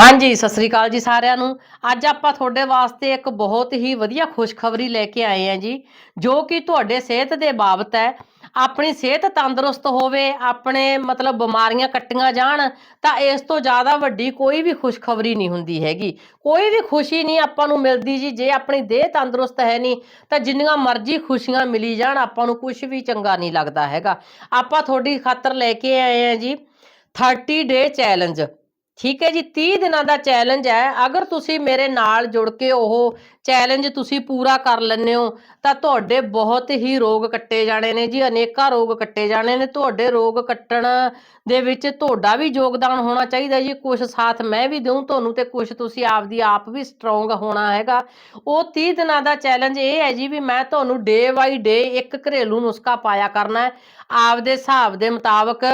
ਹਾਂਜੀ, ਸਤਿ ਸ੍ਰੀ ਅਕਾਲ ਜੀ ਸਾਰਿਆਂ ਨੂੰ। ਅੱਜ ਆਪਾਂ ਤੁਹਾਡੇ ਵਾਸਤੇ ਇੱਕ ਬਹੁਤ ਹੀ ਵਧੀਆ ਖੁਸ਼ਖਬਰੀ ਲੈ ਕੇ ਆਏ ਹਾਂ ਜੀ, ਜੋ ਕਿ ਤੁਹਾਡੇ ਸਿਹਤ ਦੇ ਬਾਬਤ ਹੈ। ਆਪਣੀ ਸਿਹਤ ਤੰਦਰੁਸਤ ਹੋਵੇ, ਆਪਣੇ ਮਤਲਬ ਬਿਮਾਰੀਆਂ ਕੱਟੀਆਂ ਜਾਣ, ਤਾਂ ਇਸ ਤੋਂ ਜ਼ਿਆਦਾ ਵੱਡੀ ਕੋਈ ਵੀ ਖੁਸ਼ਖਬਰੀ ਨਹੀਂ ਹੁੰਦੀ ਹੈਗੀ। ਕੋਈ ਵੀ ਖੁਸ਼ੀ ਨਹੀਂ ਆਪਾਂ ਨੂੰ ਮਿਲਦੀ ਜੀ, ਜੇ ਆਪਣੀ ਦੇਹ ਤੰਦਰੁਸਤ ਹੈ ਨਹੀਂ, ਤਾਂ ਜਿੰਨੀਆਂ ਮਰਜ਼ੀ ਖੁਸ਼ੀਆਂ ਮਿਲੀ ਜਾਣ, ਆਪਾਂ ਨੂੰ ਕੁਝ ਵੀ ਚੰਗਾ ਨਹੀਂ ਲੱਗਦਾ ਹੈਗਾ। ਆਪਾਂ ਤੁਹਾਡੀ ਖਾਤਰ ਲੈ ਕੇ ਆਏ ਹਾਂ ਜੀ 30 ਡੇ ਚੈਲੰਜ ਠੀਕ ਹੈ ਜੀ 30 ਦਿਨਾਂ ਦਾ ਚੈਲੰਜ ਹੈ। ਅਗਰ ਤੁਸੀਂ ਮੇਰੇ ਨਾਲ ਜੁੜ ਕੇ ਉਹ ਚੈਲੰਜ ਤੁਸੀਂ ਪੂਰਾ ਕਰ ਲੈਂਦੇ ਹੋ, ਤਾਂ ਤੁਹਾਡੇ ਬਹੁਤ ਹੀ ਰੋਗ ਕੱਟੇ ਜਾਣੇ ਨੇ ਜੀ, ਅਨੇਕਾਂ ਰੋਗ ਕੱਟੇ ਜਾਣੇ ਨੇ। ਤੁਹਾਡੇ ਰੋਗ ਕੱਟਣ ਦੇ ਵਿੱਚ ਤੁਹਾਡਾ ਵੀ ਯੋਗਦਾਨ ਹੋਣਾ ਚਾਹੀਦਾ ਜੀ। ਕੁਝ ਸਾਥ ਮੈਂ ਵੀ ਦਊਂ ਤੁਹਾਨੂੰ ਤੇ ਕੁਝ ਤੁਸੀਂ ਆਪਦੀ ਆਪ ਵੀ ਸਟਰੋਂਗ ਹੋਣਾ ਹੈਗਾ। ਉਹ 30 ਦਿਨਾਂ ਦਾ ਚੈਲੰਜ ਇਹ ਹੈ ਜੀ ਵੀ ਮੈਂ ਤੁਹਾਨੂੰ ਡੇ ਬਾਈ ਡੇ ਇੱਕ ਘਰੇਲੂ ਨੁਸਖਾ ਪਾਇਆ ਕਰਨਾ ਹੈ। ਆਪਦੇ ਹਿਸਾਬ ਦੇ ਮੁਤਾਬਕ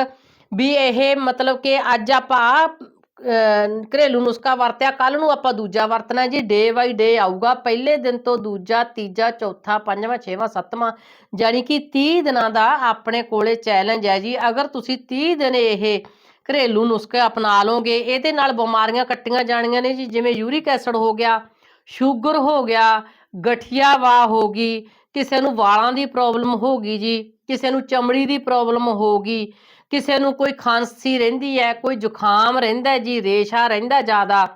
ਵੀ ਇਹ ਮਤਲਬ ਕਿ ਅੱਜ ਆਪਾਂ ਘਰੇਲੂ ਨੁਸਖਾ ਵਰਤਿਆ ਕੱਲ ਨੂੰ ਆਪਾਂ ਦੂਜਾ ਵਰਤਣਾ ਜੀ। ਡੇ ਬਾਈ ਡੇ ਆਊਗਾ। ਪਹਿਲੇ ਦਿਨ ਤੋਂ ਦੂਜਾ, ਤੀਜਾ, ਚੌਥਾ, ਪੰਜਵਾਂ, ਛੇਵਾਂ, ਸੱਤਵਾਂ, ਯਾਨੀ ਕਿ 30 ਦਿਨਾਂ ਦਾ ਆਪਣੇ ਕੋਲੇ ਚੈਲੰਜ ਹੈ ਜੀ। ਅਗਰ ਤੁਸੀਂ 30 ਦਿਨ ਇਹ ਘਰੇਲੂ ਨੁਸਖੇ ਅਪਣਾ ਲਓਗੇ, ਇਹਦੇ ਨਾਲ ਬਿਮਾਰੀਆਂ ਕੱਟੀਆਂ ਜਾਣੀਆਂ ਨੇ ਜੀ। ਜਿਵੇਂ ਯੂਰਿਕ ਐਸਿਡ ਹੋ ਗਿਆ, ਸ਼ੂਗਰ ਹੋ ਗਿਆ, ਗਠੀਆ ਵਾ ਹੋ ਗਈ, ਕਿਸੇ ਨੂੰ ਵਾਲਾਂ ਦੀ ਪ੍ਰੋਬਲਮ ਹੋ ਗਈ ਜੀ, ਕਿਸੇ ਨੂੰ ਚਮੜੀ ਦੀ ਪ੍ਰੋਬਲਮ ਹੋ ਗਈ ਕਿਸੇ ਨੂੰ ਕੋਈ ਖਾਂਸੀ ਰਹਿੰਦੀ ਹੈ, ਕੋਈ ਜ਼ੁਕਾਮ ਰਹਿੰਦਾ ਜੀ ਰੇਸ਼ਾ ਰਹਿੰਦਾ ਜ਼ਿਆਦਾ,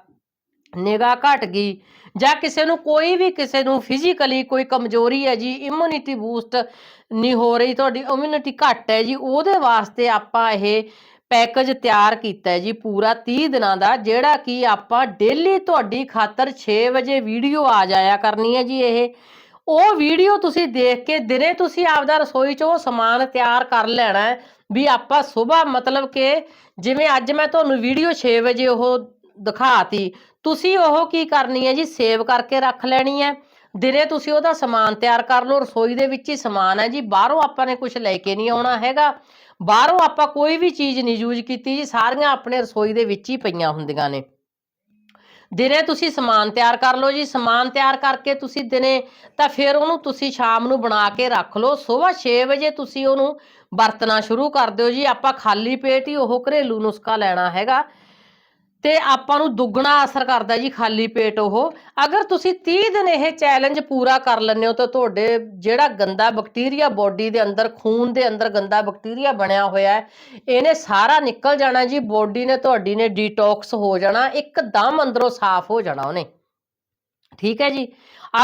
ਨਿਗਾਹ ਘਟ ਗਈ ਜਾਂ ਕਿਸੇ ਨੂੰ ਕੋਈ ਵੀ ਕਿਸੇ ਨੂੰ ਫਿਜ਼ੀਕਲੀ ਕੋਈ ਕਮਜ਼ੋਰੀ ਹੈ ਜੀ ਇਮਿਊਨਿਟੀ ਬੂਸਟ ਨਹੀਂ ਹੋ ਰਹੀ, ਤੁਹਾਡੀ ਇਮਿਊਨਿਟੀ ਘੱਟ ਹੈ ਜੀ, ਉਹਦੇ ਵਾਸਤੇ ਆਪਾਂ ਇਹ ਪੈਕੇਜ ਤਿਆਰ ਕੀਤਾ ਹੈ ਜੀ, ਪੂਰਾ 30 ਦਿਨਾਂ ਦਾ, ਜਿਹੜਾ ਕਿ ਆਪਾਂ ਡੇਲੀ ਤੁਹਾਡੀ ਖਾਤਰ 6 ਵਜੇ ਵੀਡੀਓ ਆ ਜਾਇਆ ਕਰਨੀ ਹੈ ਜੀ ਇਹ। ਉਹ ਵੀਡੀਓ ਤੁਸੀਂ ਦੇਖ ਕੇ ਦਿਨੇ ਤੁਸੀਂ ਆਪਦਾ ਰਸੋਈ 'ਚ ਉਹ ਸਮਾਨ ਤਿਆਰ ਕਰ ਲੈਣਾ ਹੈ ਵੀ ਆਪਾਂ ਸਵੇਰ ਮਤਲਬ ਕਿ ਜਿਵੇਂ ਅੱਜ ਮੈਂ ਤੁਹਾਨੂੰ ਵੀਡੀਓ 6 ਵਜੇ ਉਹ ਦਿਖਾਤੀ, ਤੁਸੀਂ ਉਹ ਕੀ ਕਰਨੀ ਹੈ ਜੀ? ਸੇਵ ਕਰਕੇ ਰੱਖ ਲੈਣੀ ਹੈ। ਦਿਨੇ ਤੁਸੀਂ ਉਹਦਾ ਸਮਾਨ ਤਿਆਰ ਕਰ ਲਓ, ਰਸੋਈ ਦੇ ਵਿੱਚ ਹੀ ਸਮਾਨ ਹੈ ਜੀ। ਬਾਹਰੋਂ ਆਪਾਂ ਨੇ ਕੁਝ ਲੈ ਕੇ ਨਹੀਂ ਆਉਣਾ ਹੈਗਾ। ਬਾਹਰੋਂ ਆਪਾਂ ਕੋਈ ਵੀ ਚੀਜ਼ ਨਹੀਂ ਯੂਜ਼ ਕੀਤੀ ਜੀ, ਸਾਰੀਆਂ ਆਪਣੇ ਰਸੋਈ ਦੇ ਵਿੱਚ ਹੀ ਪਈਆਂ ਹੁੰਦੀਆਂ ਨੇ। ਦਿਨੇ ਤੁਸੀਂ ਸਮਾਨ ਤਿਆਰ ਕਰ ਲਓ ਜੀ। ਸਮਾਨ ਤਿਆਰ ਕਰਕੇ ਤੁਸੀਂ ਦਿਨੇ ਤਾਂ ਫਿਰ ਉਹਨੂੰ ਤੁਸੀਂ ਸ਼ਾਮ ਨੂੰ ਬਣਾ ਕੇ ਰੱਖ ਲਓ। ਸਵੇਰ 6 ਵਜੇ ਤੁਸੀਂ ਉਹਨੂੰ ਵਰਤਣਾ ਸ਼ੁਰੂ ਕਰ ਦਿਓ ਜੀ। ਆਪਾਂ ਖਾਲੀ ਪੇਟ ਹੀ ਉਹ ਘਰੇਲੂ ਨੁਸਖਾ ਲੈਣਾ ਹੈਗਾ। ਤੇ ਆਪਾਂ ਨੂੰ ਦੁੱਗਣਾ ਅਸਰ ਕਰਦਾ ਜੀ ਖਾਲੀ ਪੇਟ ਉਹ। ਅਗਰ ਤੁਸੀਂ 30 ਦਿਨ ਇਹ ਚੈਲੰਜ ਪੂਰਾ ਕਰ ਲੈਂਦੇ ਹੋ ਤਾਂ ਤੁਹਾਡੇ ਜਿਹੜਾ ਗੰਦਾ ਬੈਕਟੀਰੀਆ ਬੋਡੀ ਦੇ ਅੰਦਰ, ਖੂਨ ਦੇ ਅੰਦਰ ਗੰਦਾ ਬੈਕਟੀਰੀਆ ਬਣਿਆ ਹੋਇਆ ਹੈ, ਇਹਨੇ ਸਾਰਾ ਨਿਕਲ ਜਾਣਾ ਜੀ ਬੋਡੀ ਨੇ ਤੁਹਾਡੀ ਨੇ ਡੀਟੌਕਸ ਹੋ ਜਾਣਾ, ਇੱਕਦਮ ਅੰਦਰੋਂ ਸਾਫ਼ ਹੋ ਜਾਣਾ ਉਹਨੇ। ਠੀਕ ਹੈ ਜੀ।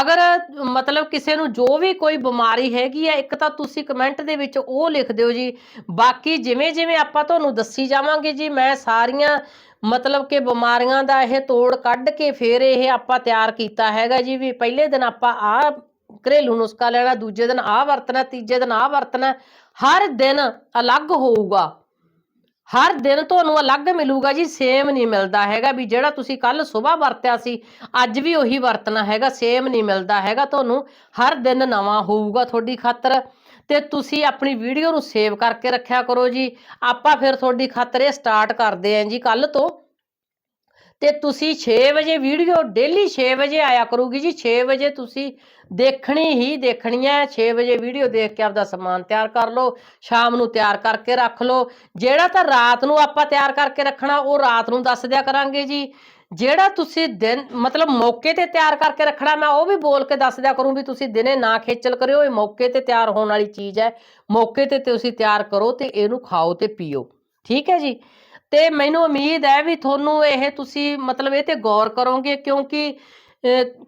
ਅਗਰ ਮਤਲਬ ਕਿਸੇ ਨੂੰ ਜੋ ਵੀ ਕੋਈ ਬਿਮਾਰੀ ਹੈਗੀ ਹੈ, ਇੱਕ ਤਾਂ ਤੁਸੀਂ ਕਮੈਂਟ ਦੇ ਵਿੱਚ ਉਹ ਲਿਖ ਦਿਓ ਜੀ। ਬਾਕੀ ਜਿਵੇਂ ਜਿਵੇਂ ਆਪਾਂ ਤੁਹਾਨੂੰ ਦੱਸੀ ਜਾਵਾਂਗੇ ਜੀ, ਮੈਂ ਸਾਰੀਆਂ ਮਤਲਬ ਕਿ ਬਿਮਾਰੀਆਂ ਦਾ ਇਹ ਤੋੜ ਕੱਢ ਕੇ ਫਿਰ ਇਹ ਆਪਾਂ ਤਿਆਰ ਕੀਤਾ ਹੈਗਾ ਜੀ ਵੀ ਪਹਿਲੇ ਦਿਨ ਆਪਾਂ ਆ ਘਰੇਲੂ ਨੁਸਖਾ ਲੈਣਾ, ਦੂਜੇ ਦਿਨ ਆ ਵਰਤਣਾ, ਤੀਜੇ ਦਿਨ ਆ ਵਰਤਣਾ, ਹਰ ਦਿਨ ਅਲੱਗ ਹੋਊਗਾ। ਹਰ ਦਿਨ ਤੁਹਾਨੂੰ ਅਲੱਗ ਮਿਲੂਗਾ ਜੀ ਸੇਮ ਨਹੀਂ ਮਿਲਦਾ ਹੈਗਾ ਵੀ ਜਿਹੜਾ ਤੁਸੀਂ ਕੱਲ ਸਵੇਰ ਵਰਤਿਆ ਸੀ, ਅੱਜ ਵੀ ਉਹੀ ਵਰਤਣਾ ਹੈਗਾ ਸੇਮ ਨਹੀਂ ਮਿਲਦਾ ਹੈਗਾ, ਤੁਹਾਨੂੰ ਹਰ ਦਿਨ ਨਵਾਂ ਹੋਊਗਾ ਤੁਹਾਡੀ ਖਾਤਰ। ਤੇ ਤੁਸੀਂ ਆਪਣੀ ਵੀਡੀਓ ਨੂੰ ਸੇਵ ਕਰਕੇ ਰੱਖਿਆ ਕਰੋ ਜੀ। ਆਪਾਂ ਫਿਰ ਤੁਹਾਡੀ ਖਾਤਰ ਇਹ ਸਟਾਰਟ ਕਰਦੇ ਆਂ ਜੀ ਕੱਲ ਤੋਂ ਤੇ ਤੁਸੀਂ 6 ਵਜੇ ਵੀਡੀਓ ਡੇਲੀ 6 ਵਜੇ ਆਇਆ ਕਰੂਗੀ ਜੀ 6 ਵਜੇ ਤੁਸੀਂ ਦੇਖਣੀ ਹੀ ਦੇਖਣੀ ਹੈ। 6 ਵਜੇ ਵੀਡੀਓ ਦੇਖ ਕੇ ਆਪਦਾ ਸਮਾਨ ਤਿਆਰ ਕਰ ਲਓ, ਸ਼ਾਮ ਨੂੰ ਤਿਆਰ ਕਰਕੇ ਰੱਖ ਲਓ। ਜਿਹੜਾ ਤਾਂ ਰਾਤ ਨੂੰ ਆਪਾਂ ਤਿਆਰ ਕਰਕੇ ਰੱਖਣਾ, ਉਹ ਰਾਤ ਨੂੰ ਦੱਸ ਦਿਆ ਕਰਾਂਗੇ ਜੀ। ਜਿਹੜਾ ਤੁਸੀਂ ਦਿਨ, ਮਤਲਬ ਮੌਕੇ ਤੇ ਤਿਆਰ ਕਰਕੇ ਰੱਖਣਾ, ਮੈਂ ਉਹ ਵੀ ਬੋਲ ਕੇ ਦੱਸ ਦਿਆ ਕਰੂੰ ਵੀ ਤੁਸੀਂ ਦਿਨੇ ਨਾ ਖੇਚਲ ਕਰਿਓ, ਇਹ ਮੌਕੇ ਤੇ ਤਿਆਰ ਹੋਣ ਵਾਲੀ ਚੀਜ਼ ਹੈ। ਮੌਕੇ ਤੇ ਤੁਸੀਂ ਤਿਆਰ ਕਰੋ ਤੇ ਇਹਨੂੰ ਖਾਓ ਤੇ ਪੀਓ। ਠੀਕ ਹੈ ਜੀ? ਤੇ ਮੈਨੂੰ ਉਮੀਦ ਹੈ ਵੀ ਤੁਹਾਨੂੰ ਇਹ ਤੁਸੀਂ ਮਤਲਬ ਇਹ ਤੇ ਗੌਰ ਕਰੋਗੇ ਕਿਉਂਕਿ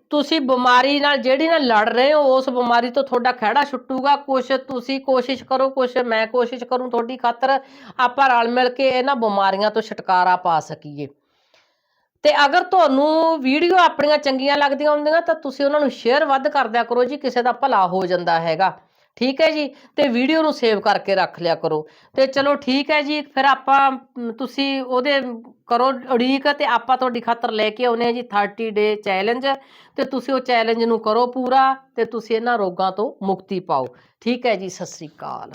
ਤੁਸੀਂ ਬਿਮਾਰੀ ਨਾਲ ਜਿਹੜੀ ਨਾਲ ਲੜ ਰਹੇ ਹੋ, ਉਸ ਬਿਮਾਰੀ ਤੋਂ ਤੁਹਾਡਾ ਖਹਿੜਾ ਛੁੱਟੂਗਾ। ਕੁਛ ਤੁਸੀਂ ਕੋਸ਼ਿਸ਼ ਕਰੋ, ਕੁਛ ਮੈਂ ਕੋਸ਼ਿਸ਼ ਕਰੂੰ ਤੁਹਾਡੀ ਖਾਤਰ ਆਪਾਂ ਰਲ ਮਿਲ ਕੇ ਇਹਨਾਂ ਬਿਮਾਰੀਆਂ ਤੋਂ ਛੁਟਕਾਰਾ ਪਾ ਸਕੀਏ। ਤੇ ਅਗਰ ਤੁਹਾਨੂੰ ਵੀਡੀਓ ਆਪਣੀਆਂ ਚੰਗੀਆਂ ਲੱਗਦੀਆਂ ਹੁੰਦੀਆਂ ਤਾਂ ਤੁਸੀਂ ਉਹਨਾਂ ਨੂੰ ਸ਼ੇਅਰ ਵੱਧ ਕਰਦਿਆ ਕਰੋ ਜੀ, ਕਿਸੇ ਦਾ ਭਲਾ ਹੋ ਜਾਂਦਾ ਹੈਗਾ। ਠੀਕ ਹੈ ਜੀ? ਤੇ ਵੀਡੀਓ ਨੂੰ ਸੇਵ ਕਰਕੇ ਰੱਖ ਲਿਆ ਕਰੋ। ਤੇ ਚਲੋ ਠੀਕ ਹੈ ਜੀ, ਫਿਰ ਆਪਾਂ ਤੁਸੀਂ ਉਹਦੇ ਕਰੋ ਉਡੀਕ ਤੇ ਆਪਾਂ ਤੁਹਾਡੀ ਖਾਤਰ ਲੈ ਕੇ ਆਉਨੇ ਆ ਜੀ 30 ਡੇ ਚੈਲੰਜ ਤੇ ਤੁਸੀਂ ਉਹ ਚੈਲੰਜ ਨੂੰ ਕਰੋ ਪੂਰਾ ਤੇ ਤੁਸੀਂ ਇਹਨਾਂ ਰੋਗਾਂ ਤੋਂ ਮੁਕਤੀ ਪਾਓ। ਠੀਕ ਹੈ ਜੀ, ਸਤਿ ਸ੍ਰੀ ਅਕਾਲ।